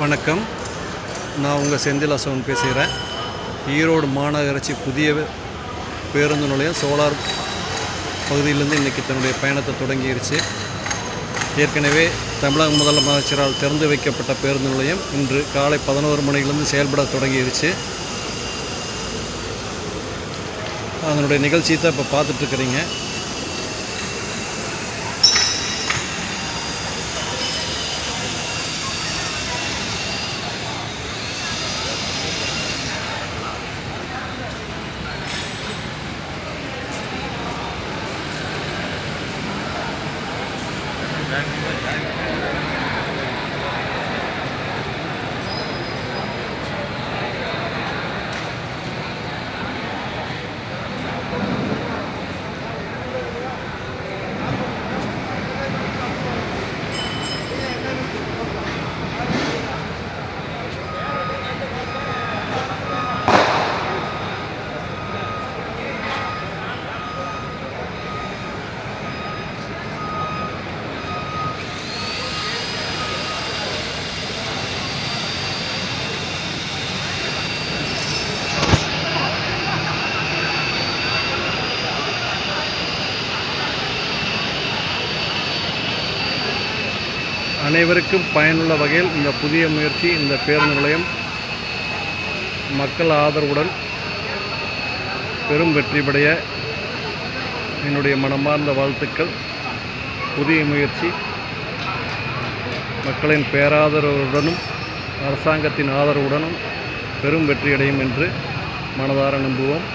வணக்கம். நான் உங்கள் செந்தில் அசோகன் பேசுகிறேன். ஈரோடு மாநகராட்சி புதிய பேருந்து நிலையம் சோலார் பகுதியிலேருந்து இன்றைக்கி தன்னுடைய பயணத்தை தொடங்கிருச்சு. ஏற்கனவே தமிழக முதலமைச்சரால் திறந்து வைக்கப்பட்ட பேருந்து நிலையம் இன்று காலை பதினோரு மணியிலிருந்து செயல்பட தொடங்கிருச்சு. அதனுடைய நிகழ்ச்சி தான் இப்போ பார்த்துட்ருக்குறீங்க அனைவருக்கும் பயனுள்ள வகையில் இந்த புதிய முயற்சி இந்த பேருந்து நிலையம் மக்கள் ஆதரவுடன் பெரும் வெற்றிபடைய என்னுடைய மனமார்ந்த வாழ்த்துக்கள். புதிய முயற்சி. மக்களின் பேராதரவுடனும் அரசாங்கத்தின் ஆதரவுடனும் பெரும் வெற்றியடையும் என்று மனதார நம்புவோம்.